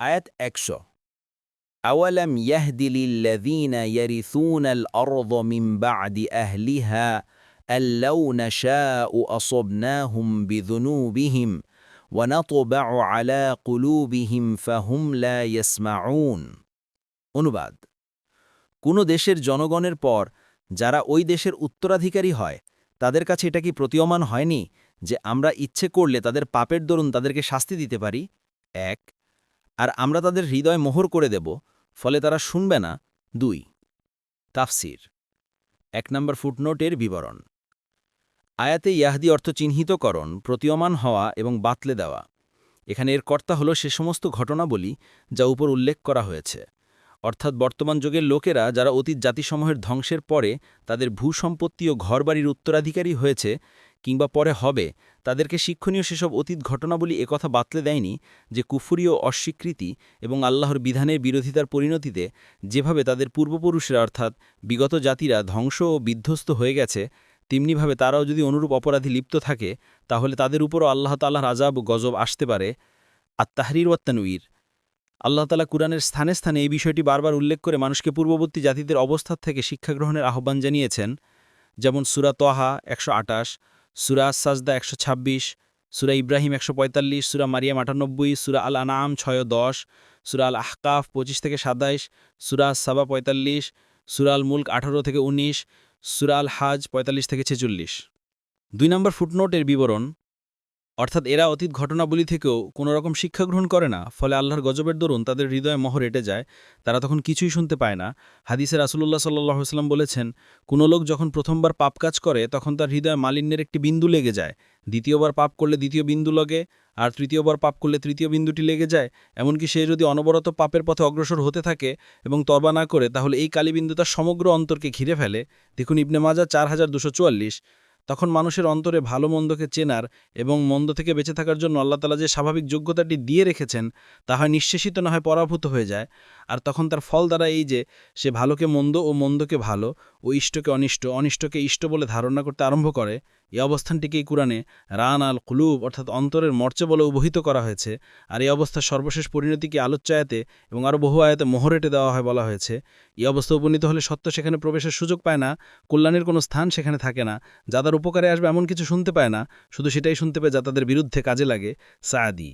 আয়াত একশো أولم يهد للذين يرثون الأرض من بعد أهلها أن لو نشاء أصبناهم بذنوبهم ونطبع على قلوبهم فهم لا يسمعون অনুবাদ কোনো দেশের জনগণের পর যারা ওই দেশের উত্তরাধিকারী হয় তাদের কাছে এটা কি প্রতীয়মান হয়নি যে আমরা ইচ্ছে করলে তাদের পাপের দরুন তাদেরকে শাস্তি দিতে পারি এক আর আমরা তাদের হৃদয় মোহর করে দেব, ফলে তারা শুনবে না। দুই, তাফসির। এক নম্বর ফুটনোটের বিবরণ। আয়াতে ইয়াহদি অর্থ চিহ্নিতকরণ, প্রতীয়মান হওয়া এবং বাতলে দেওয়া। এখানে এর কর্তা হল সে সমস্ত ঘটনাবলী যা উপর উল্লেখ করা হয়েছে। অর্থাৎ বর্তমান যুগের লোকেরা যারা অতীত জাতিসমূহের ধ্বংসের পরে তাদের ভূসম্পত্তি ও ঘরবাড়ির উত্তরাধিকারী হয়েছে কিংবা পরে হবে তাদেরকে শিক্ষণীয় সেসব অতীত ঘটনাবলী একথা বাতলে দেয়নি যে কুফুরি ও অস্বীকৃতি এবং আল্লাহর বিধানের বিরোধিতার পরিণতিতে যেভাবে তাদের পূর্বপুরুষরা অর্থাৎ বিগত জাতিরা ধ্বংস ও বিধ্বস্ত হয়ে গেছে, তেমনিভাবে তারাও যদি অনুরূপ অপরাধী লিপ্ত থাকে, তাহলে তাদের উপরও আল্লাহ তাল্লাহর আজাব ও গজব আসতে পারে। আত্মাহরির ওয়াত্তানুইর আল্লাহ তালা কুরআনের স্থানে স্থানে এই বিষয়টি বারবার উল্লেখ করে মানুষকে পূর্ববর্তী জাতিদের অবস্থার থেকে শিক্ষা গ্রহণের আহ্বান জানিয়েছেন, যেমন সুরা তহা একশো আটাশ সুরা সাজদা একশো ছাব্বিশ, সুরা ইব্রাহিম একশো পঁয়তাল্লিশ, সুরা মারিয়াম আটানব্বই, সুরা আল আনাম ছয় দশ, সুরা আল আহকাফ পঁচিশ থেকে সাতাইশ, সুরা সাবা পঁয়তাল্লিশ, সুরা আল মুল্ক আঠারো থেকে উনিশ, সুরা আল হাজ পঁয়তাল্লিশ থেকে ছেচল্লিশ। দুই নম্বর ফুটনোটের বিবরণ অর্থাৎ এরা অতীত ঘটনাবলী থেকেও কোনো রকম শিক্ষা গ্রহণ করে না, ফলে আল্লাহর গজবের দরুন তাদের হৃদয়ে মহর এটে যায়, তারা তখন কিছুই শুনতে পায় না। হাদিসে রাসুল্লাহ সাল্লাম বলেছেন, কোনো লোক যখন প্রথমবার পাপ কাজ করে, তখন তার হৃদয়ে মালিন্যের একটি বিন্দু লেগে যায়। দ্বিতীয়বার পাপ করলে দ্বিতীয় বিন্দু লগে, আর তৃতীয়বার পাপ করলে তৃতীয় বিন্দুটি লেগে যায়। এমনকি সে যদি অনবরত পাপের পথে অগ্রসর হতে থাকে এবং তরবা না করে, তাহলে এই কালীবিন্দু তার সমগ্র অন্তরকে ঘিরে ফেলে। দেখুন ইবনে মাজা চার হাজার দুশো চুয়াল্লিশ। তখন মানুষের অন্তরে ভালো মন্দকে চেনার এবং মন্দ থেকে বেঁচে থাকার জন্য আল্লাহ তালা যে স্বাভাবিক যোগ্যতাটি দিয়ে রেখেছেন, তা হয় নিঃশেষিত না হয় পরাভূত হয়ে যায়। আর তখন তার ফল দ্বারা এই যে সে ভালোকে মন্দ ও মন্দকে ভালো ও ইষ্টকে অনিষ্ট, অনিষ্টকে ইষ্ট বলে ধারণা করতে আরম্ভ করে। এই অবস্থানটিকেই কুরআনে রান আল কুলুব অর্থাৎ অন্তরের মর্চে বলে অবহিত করা হয়েছে। আর এই অবস্থার সর্বশেষ পরিণতিকে আলোচ্যায়াতে এবং আরও বহু আয়াতে মোহরেটে দেওয়া হয় বলা হয়েছে। এই অবস্থা উপনীত হলে সত্য সেখানে প্রবেশের সুযোগ পায় না, কল্যাণের কোনো স্থান সেখানে থাকে না। যাদের উপকারে আসবে এমন কিছু শুনতে পায় না, শুধু সেটাই শুনতে পায় যা তাদের বিরুদ্ধে কাজে লাগে। সায়াদি